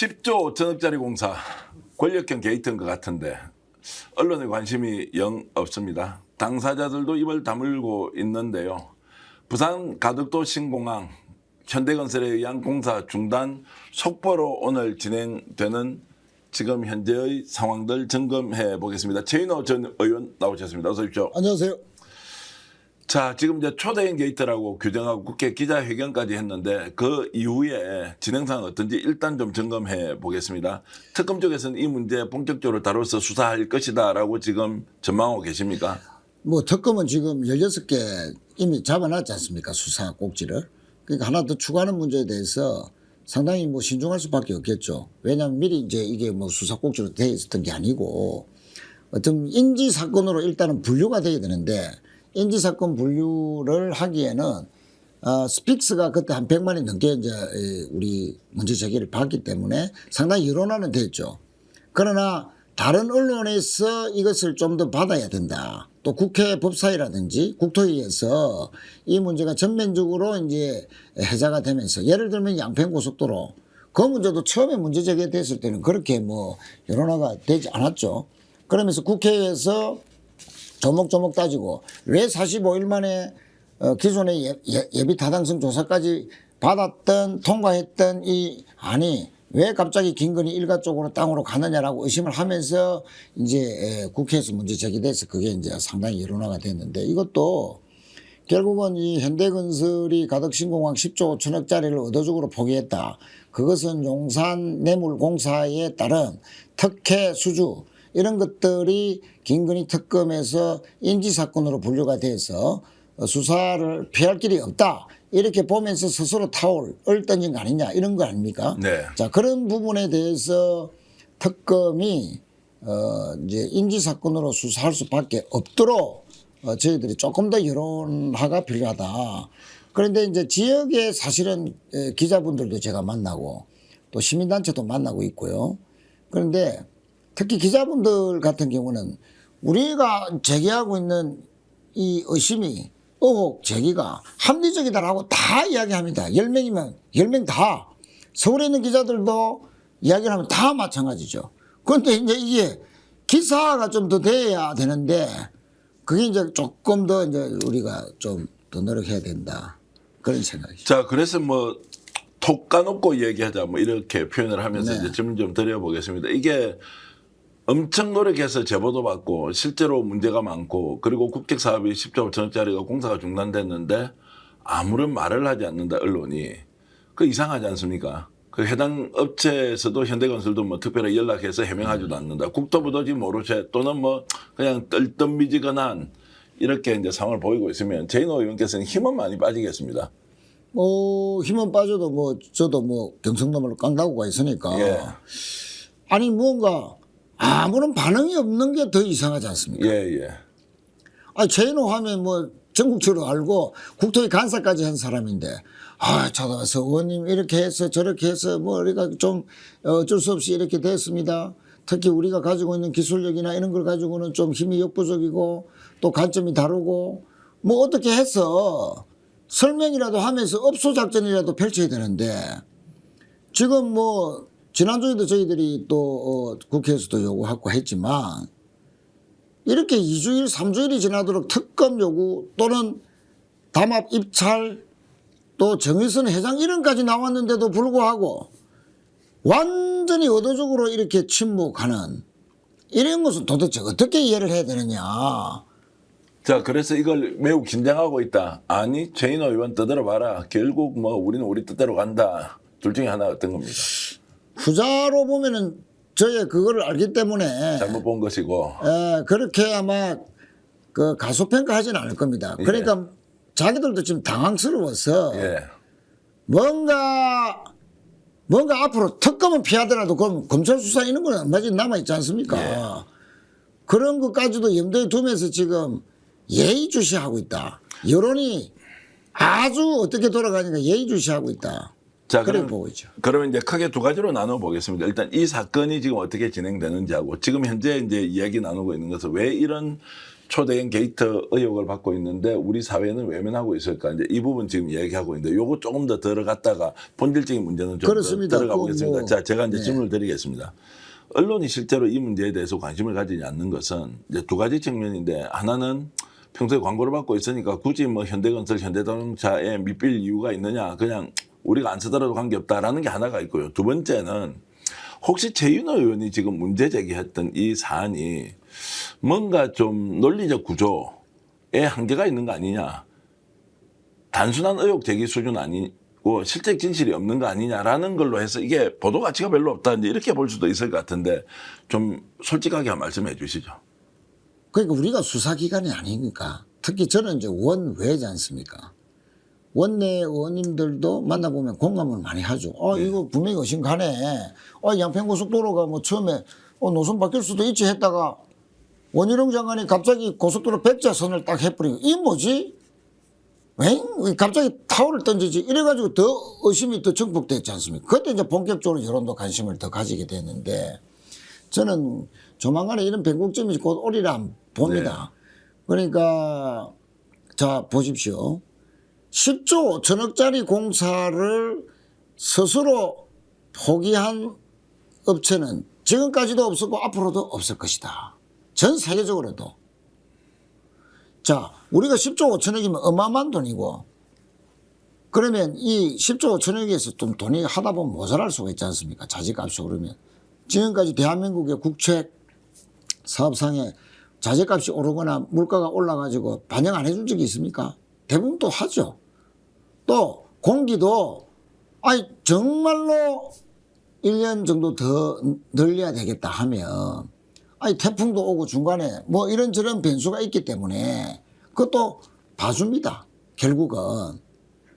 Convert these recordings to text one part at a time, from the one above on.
10조 5천억짜리 공사 권력형 게이트인 것 같은데 언론의 관심이 영 없습니다. 당사자들도 입을 다물고 있는데요. 부산 가덕도 신공항 현대건설에 의한 공사 중단 속보로 오늘 진행되는 지금 현재의 상황들 점검해 보겠습니다. 최인호 전 의원 나오셨습니다. 어서 오십시오. 안녕하세요. 자, 지금 이제 초대형 게이트라고 규정하고 국회 기자회견까지 했는데 그 이후에 진행상은 어떤지 일단 좀 점검해 보겠습니다. 특검 쪽에서는 이 문제 본격적으로 다뤄서 수사할 것이다라고 지금 전망하고 계십니까? 뭐 특검은 지금 16개 이미 잡아놨지 않습니까? 수사 꼭지를. 그러니까 하나 더 추가하는 문제에 대해서 상당히 뭐 신중할 수밖에 없겠죠. 왜냐하면 미리 이제 이게 뭐 수사 꼭지로 돼 있었던 게 아니고 어떤 인지 사건으로 일단은 분류가 돼야 되는데 인지 사건 분류를 하기에는 어, 스픽스가 그때 한 100만이 넘게 이제 이 우리 문제 제기를 받기 때문에 상당히 여론화는 됐죠. 그러나 다른 언론에서 이것을 좀 더 받아야 된다. 또 국회 법사위라든지 국토위에서 이 문제가 전면적으로 이제 해자가 되면서 예를 들면 양평 고속도로 그 문제도 처음에 문제 제기됐을 때는 그렇게 뭐 여론화가 되지 않았죠. 그러면서 국회에서 조목조목 따지고 왜 45일 만에 어, 기존의 예, 예, 예비 타당성 조사까지 받았던 통과했던 이 안이 왜 갑자기 김건희 일가 쪽으로 땅으로 가느냐라고 의심을 하면서 이제 에, 국회에서 문제 제기돼서 그게 이제 상당히 여론화가 됐는데 이것도 결국은 이 현대건설이 가덕신공항 10조 5천억짜리를 의도적으로 포기했다. 그것은 용산 뇌물공사에 따른 특혜 수주 이런 것들이 김건희 특검에서 인지사건으로 분류가 돼서 수사를 피할 길이 없다. 이렇게 보면서 스스로 타올을 던진 거 아니냐 이런 거 아닙니까? 네. 자 그런 부분에 대해서 특검이 어 이제 인지 사건으로 수사할 수밖에 없도록 어 저희들이 조금 더 여론화가 필요하다. 그런데 이제 지역에 사실은 에, 기자분들도 제가 만나고 또 시민단체도 만나고 있고요. 그런데 특히 기자분들 같은 경우는 우리가 제기하고 있는 이 의심이 의혹 제기가 합리적이다라고 다 이야기합니다. 10명이면 10명 다. 서울에 있는 기자들도 이야기를 하면 다 마찬가지죠. 그런데 이제 이게 기사가 좀 더 돼야 되는데 그게 이제 조금 더 이제 우리가 좀 더 노력해야 된다. 그런 생각이죠. 자, 그래서 뭐 톡 까놓고 얘기하자 뭐 이렇게 표현을 하면서 네. 이제 질문 좀 드려보겠습니다. 이게 엄청 노력해서 제보도 받고 실제로 문제가 많고 그리고 국책 사업이 10조 5천원짜리가 공사가 중단됐는데 아무런 말을 하지 않는다 언론이 그 이상하지 않습니까? 그 해당 업체에서도 현대건설도 뭐 특별히 연락해서 해명하지도 않는다. 국토부도 지금 모르쇠 또는 뭐 그냥 떨떠미지근한 이렇게 이제 상황을 보이고 있으면 제인호 의원께서는 힘은 많이 빠지겠습니다. 뭐 힘은 빠져도 뭐 저도 뭐 경상도 말로 깡다구가 있으니까 예. 아니 뭔가 아무런 반응이 없는 게 더 이상하지 않습니까? 예, 예. 아 최인호 하면 뭐 전국적으로 알고 국토위 간사까지 한 사람인데 아 찾아와서 의원님 이렇게 해서 저렇게 해서 뭐 우리가 좀 어쩔 수 없이 이렇게 됐습니다. 특히 우리가 가지고 있는 기술력이나 이런 걸 가지고는 좀 힘이 역부족이고 또 관점이 다르고 뭐 어떻게 해서 설명이라도 하면서 업소 작전이라도 펼쳐야 되는데 지금 뭐 지난주에도 저희들이 또 어, 국회에서도 요구하고 했지만 이렇게 2주일, 3주일이 지나도록 특검 요구 또는 담합 입찰 또 정의선 회장 이름까지 나왔는데도 불구하고 완전히 의도적으로 이렇게 침묵하는 이런 것은 도대체 어떻게 이해를 해야 되느냐. 자, 그래서 이걸 매우 긴장하고 있다. 아니, 최인호 의원 떠들어 봐라. 결국 뭐 우리는 우리 뜻대로 간다. 둘 중에 하나 어떤 겁니까? 후자로 보면은 저의 그거를 알기 때문에 잘못 본 것이고. 에, 그렇게 아마 그 가소평가 하지는 않을 겁니다. 그러니까 자기들도 지금 당황스러워서 예. 뭔가 뭔가 앞으로 특검은 피하더라도 그럼 검찰 수사 이런 건 얼마지 남아 있지 않습니까? 그런 것까지도 염두에 두면서 지금 예의주시하고 있다. 여론이 아주 어떻게 돌아가니까 예의주시하고 있다. 자, 그럼, 보고 있죠. 그러면 이제 크게 두 가지로 나눠 보겠습니다. 일단 이 사건이 지금 어떻게 진행되는지하고 지금 현재 이제 이야기 나누고 있는 것은 왜 이런 초대형 게이트 의혹을 받고 있는데 우리 사회는 외면하고 있을까 이제 이 부분 지금 이야기하고 있는데 요거 조금 더 들어갔다가 본질적인 문제는 좀더 그렇습니다. 들어가 그 보겠습니다. 뭐, 자, 제가 이제 네. 질문을 드리겠습니다. 언론이 실제로 이 문제에 대해서 관심을 가지지 않는 것은 이제 두 가지 측면인데 하나는 평소에 광고를 받고 있으니까 굳이 뭐 현대건설, 현대자동차에 밑빌 이유가 있느냐 그냥 우리가 안 쓰더라도 관계없다라는 게 하나가 있고요. 두 번째는 혹시 최윤호 의원이 지금 문제 제기했던 이 사안이 뭔가 좀 논리적 구조에 한계가 있는 거 아니냐. 단순한 의혹 제기 수준 아니고 실제 진실이 없는 거 아니냐라는 걸로 해서 이게 보도 가치가 별로 없다 이렇게 볼 수도 있을 것 같은데 좀 솔직하게 말씀해 주시죠. 그러니까 우리가 수사기관이 아니니까 특히 저는 이제 원외지 않습니까? 원내 의원님들도 만나보면 공감을 많이 하죠. 어, 이거 분명히 의심 가네. 어, 양평고속도로가 뭐 처음에 어, 노선 바뀔 수도 있지 했다가 원희룡 장관이 갑자기 고속도로 백자 선을 딱 해버리고 이 뭐지? 왜 갑자기 타워를 던지지? 이래가지고 더 의심이 더 증폭됐지 않습니까? 그때 이제 본격적으로 여론도 관심을 더 가지게 됐는데 저는 조만간에 이런 변곡점이 곧 오리라 봅니다. 그러니까 자 보십시오. 10조 5천억짜리 공사를 스스로 포기한 업체는 지금까지도 없었고 앞으로도 없을 것이다. 전 세계적으로도. 자, 우리가 10조 5천억이면 어마어마한 돈이고 그러면 이 10조 5천억에서 좀 돈이 하다 보면 모자랄 수가 있지 않습니까? 자재값이 오르면. 지금까지 대한민국의 국책 사업상에 자재값이 오르거나 물가가 올라가지고 반영 안 해준 적이 있습니까? 대부분 또 하죠. 또 공기도 아니 정말로 1년 정도 더 늘려야 되겠다 하면 아니 태풍도 오고 중간에 뭐 이런저런 변수가 있기 때문에 그것도 봐줍니다. 결국은.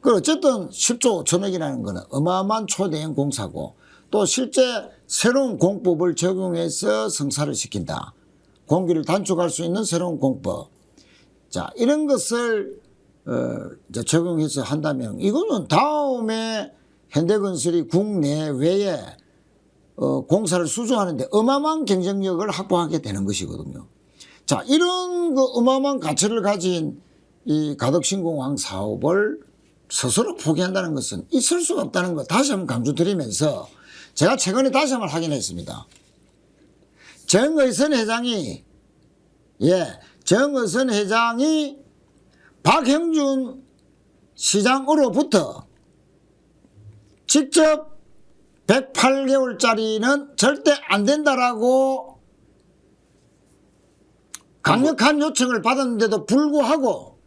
그 어쨌든 10조 5천억이라는 거는 어마어마한 초대형 공사고 또 실제 새로운 공법을 적용해서 성사를 시킨다. 공기를 단축할 수 있는 새로운 공법. 자, 이런 것을 어, 적용해서 한다면 이거는 다음에 현대건설이 국내 외에 어, 공사를 수주하는데 어마어마한 경쟁력을 확보하게 되는 것이거든요. 자, 이런 그 어마어마한 가치를 가진 이 가덕신공항 사업을 스스로 포기한다는 것은 있을 수가 없다는 거 다시 한번 강조드리면서 제가 최근에 다시 한번 확인했습니다. 정의선 회장이 예, 정의선 회장이 박형준 시장으로부터 직접 108개월짜리는 절대 안 된다라고 강력한 요청을 받았는데도 불구하고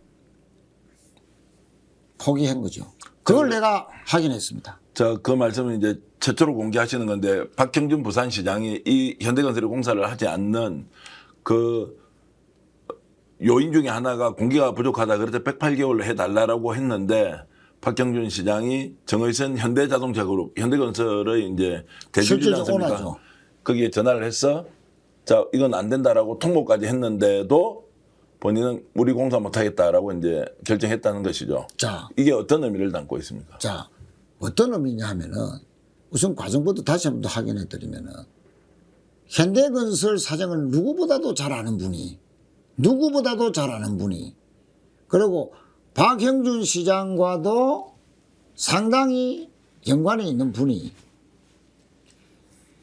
포기한 거죠. 그걸 내가 확인했습니다. 자, 그 말씀은 이제 최초로 공개하시는 건데 박형준 부산시장이 이 현대건설이 공사를 하지 않는 그 요인 중에 하나가 공기가 부족하다 그래서 108개월로 해달라고 했는데 박형준 시장이 정의선 현대자동차 그룹 현대건설의 이제 대주주지 않습니까? 거기에 전화를 해서 자 이건 안 된다라고 통보까지 했는데도 본인은 우리 공사 못하겠다라고 이제 결정했다는 것이죠. 자, 이게 어떤 의미를 담고 있습니까? 자, 어떤 의미냐 하면은 우선 과정부터 다시 한번 더 확인해 드리면은 현대건설 사정을 누구보다도 잘 아는 분이 누구보다도 잘 아는 분이. 그리고 박형준 시장과도 상당히 연관이 있는 분이.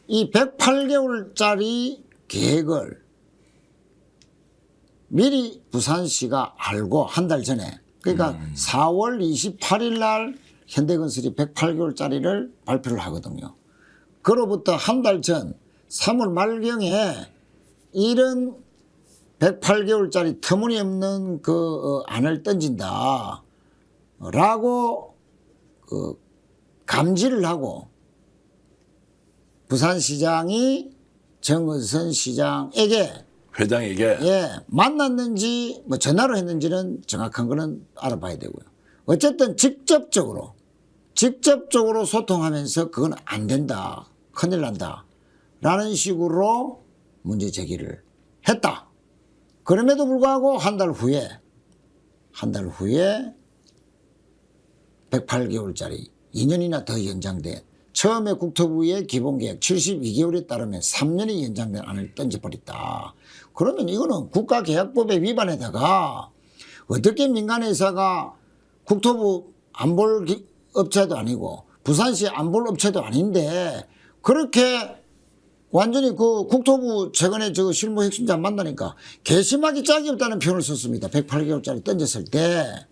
이 108개월짜리 계획을 미리 부산시가 알고 한 달 전에 그러니까 4월 28일 날 현대건설이 108개월짜리를 발표를 하거든요. 그로부터 한 달 전 3월 말경에 이런 108개월짜리 터무니없는 그 어, 안을 던진다. 라고 그 감지를 하고 부산시장이 정의선 시장에게 회장에게 예, 만났는지 뭐 전화로 했는지는 정확한 거는 알아봐야 되고요. 어쨌든 직접적으로 직접적으로 소통하면서 그건 안 된다. 큰일 난다. 라는 식으로 문제 제기를 했다. 그럼에도 불구하고 한 달 후에 한 달 후에 108개월짜리 2년이나 더 연장된 처음에 국토부의 기본계획 72개월에 따르면 3년이 연장된 안을 던져버렸다. 그러면 이거는 국가계약법에 위반에다가 어떻게 민간회사가 국토부 안볼 기- 업체도 아니고 부산시 안볼 업체도 아닌데 그렇게 완전히 그 국토부 최근에 저 실무 핵심자 만나니까 개심하기 짝이 없다는 표현을 썼습니다. 108개월짜리 던졌을 때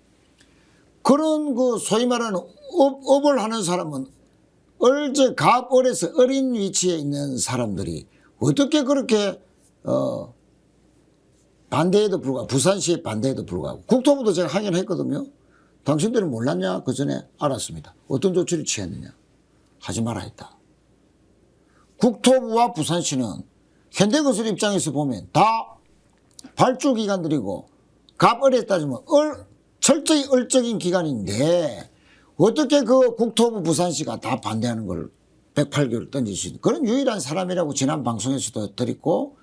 그런 그 소위 말하는 업, 업을 하는 사람은 얼저 갑을에서 어린 위치에 있는 사람들이 어떻게 그렇게 어 반대에도 불구하고 부산시의 반대에도 불구하고 국토부도 제가 항의했거든요. 당신들은 몰랐냐? 그 전에 알았습니다. 어떤 조치를 취했느냐? 하지 마라 했다. 국토부와 부산시는 현대건설 입장에서 보면 다 발주 기관들이고 갑을에 따지면 얼, 철저히 얼적인 기관인데 어떻게 그 국토부 부산시가 다 반대하는 걸 108개월 던질 수 있는 그런 유일한 사람이라고 지난 방송에서도 드렸고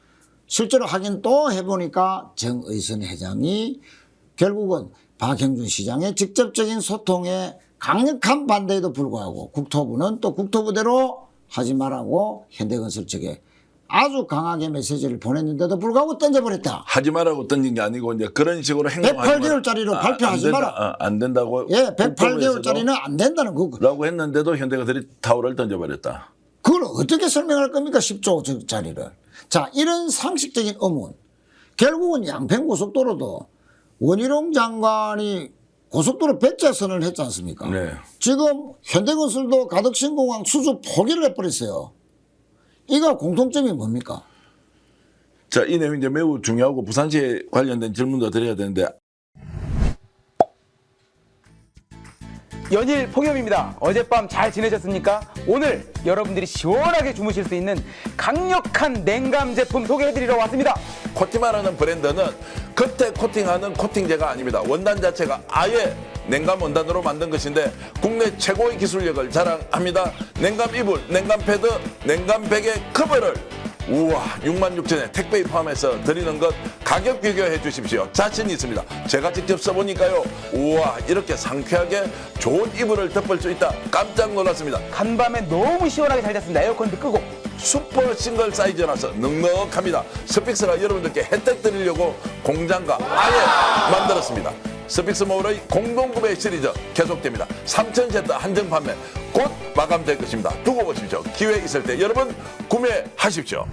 실제로 확인 또 해보니까 정의선 회장이 결국은 박형준 시장의 직접적인 소통에 강력한 반대에도 불구하고 국토부는 또 국토부대로 하지 말라고 현대건설 측에 아주 강하게 메시지를 보냈는데도 불구하고 던져버렸다. 하지 말라고 던진 게 아니고 이제 그런 식으로 행동하지 108개월짜리로 발표하지 안 된다, 마라. 어, 안 된다고 예, 국토부에서도 108개월짜리는 안 된다는 거. 라고 했는데도 현대건설이 타월을 던져버렸다. 그걸 어떻게 설명할 겁니까? 10조 짜리를. 자, 이런 상식적인 의문. 결국은 양평고속도로도 원희룡 장관이 고속도로 배짜선을 했지 않습니까? 네. 지금 현대건설도 가덕신공항 수주 포기를 해버렸어요. 이거 공통점이 뭡니까? 자, 이 내용이 이제 매우 중요하고 부산시에 관련된 질문도 드려야 되는데 연일 폭염입니다. 어젯밤 잘 지내셨습니까? 오늘 여러분들이 시원하게 주무실 수 있는 강력한 냉감 제품 소개해드리러 왔습니다. 코티마라는 브랜드는 겉에 코팅하는 코팅제가 아닙니다. 원단 자체가 아예 냉감 원단으로 만든 것인데 국내 최고의 기술력을 자랑합니다. 냉감 이불, 냉감 패드, 냉감 베개 커버를 우와 6만 6천에 택배에 포함해서 드리는 것 가격 비교해 주십시오. 자신 있습니다. 제가 직접 써보니까요. 우와 이렇게 상쾌하게 좋은 이불을 덮을 수 있다. 깜짝 놀랐습니다. 간밤에 너무 시원하게 잘 잤습니다. 에어컨도 끄고. 슈퍼 싱글 사이즈라서 넉넉합니다. 스픽스가 여러분들께 혜택 드리려고 공장과 아예 만들었습니다. 스픽스 모을의 공동구매 시리즈 계속됩니다. 3천 세트 한정 판매 곧 마감될 것입니다. 두고 보십시오. 기회 있을 때 여러분 구매하십시오.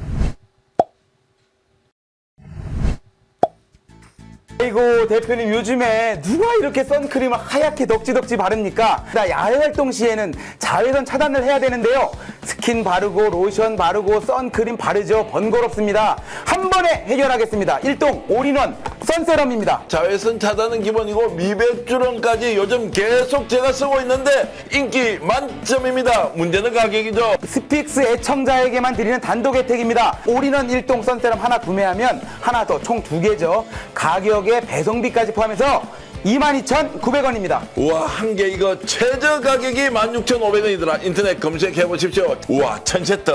아이고 대표님 요즘에 누가 이렇게 선크림을 하얗게 덕지덕지 바릅니까? 나 야외 활동 시에는 자외선 차단을 해야 되는데요. 스킨 바르고 로션 바르고 선크림 바르죠. 번거롭습니다. 한 번에 해결하겠습니다. 일동 올인원 선세럼입니다. 자외선 차단은 기본이고 미백주름까지 요즘 계속 제가 쓰고 있는데 인기 만점입니다. 문제는 가격이죠. 스픽스 애청자에게만 드리는 단독 혜택입니다. 올인원 일동 선세럼 하나 구매하면 하나 더 총 두 개죠. 가격에 배송비까지 포함해서 22,900원입니다. 우와 한 개 이거 최저 가격이 16,500원이더라 인터넷 검색해 보십시오 우와 천 세트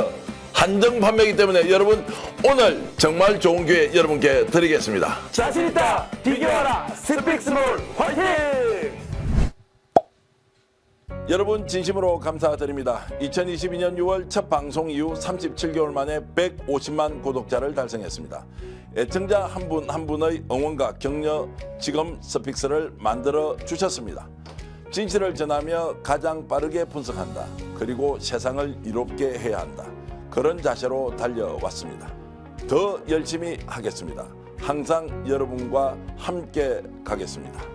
한정 판매이기 때문에 여러분 오늘 정말 좋은 기회 여러분께 드리겠습니다 자신 있다. 비교하라. 스픽스몰 화이팅! 여러분 진심으로 감사드립니다 2022년 6월 첫 방송 이후 37개월 만에 150만 구독자를 달성했습니다 애청자 한 분한 분의 응원과 격려 지금 스픽스를 만들어 주셨습니다 진실을 전하며 가장 빠르게 분석한다. 그리고 세상을 이롭게 해야 한다. 그런 자세로 달려왔습니다. 더 열심히 하겠습니다. 항상 여러분과 함께 가겠습니다.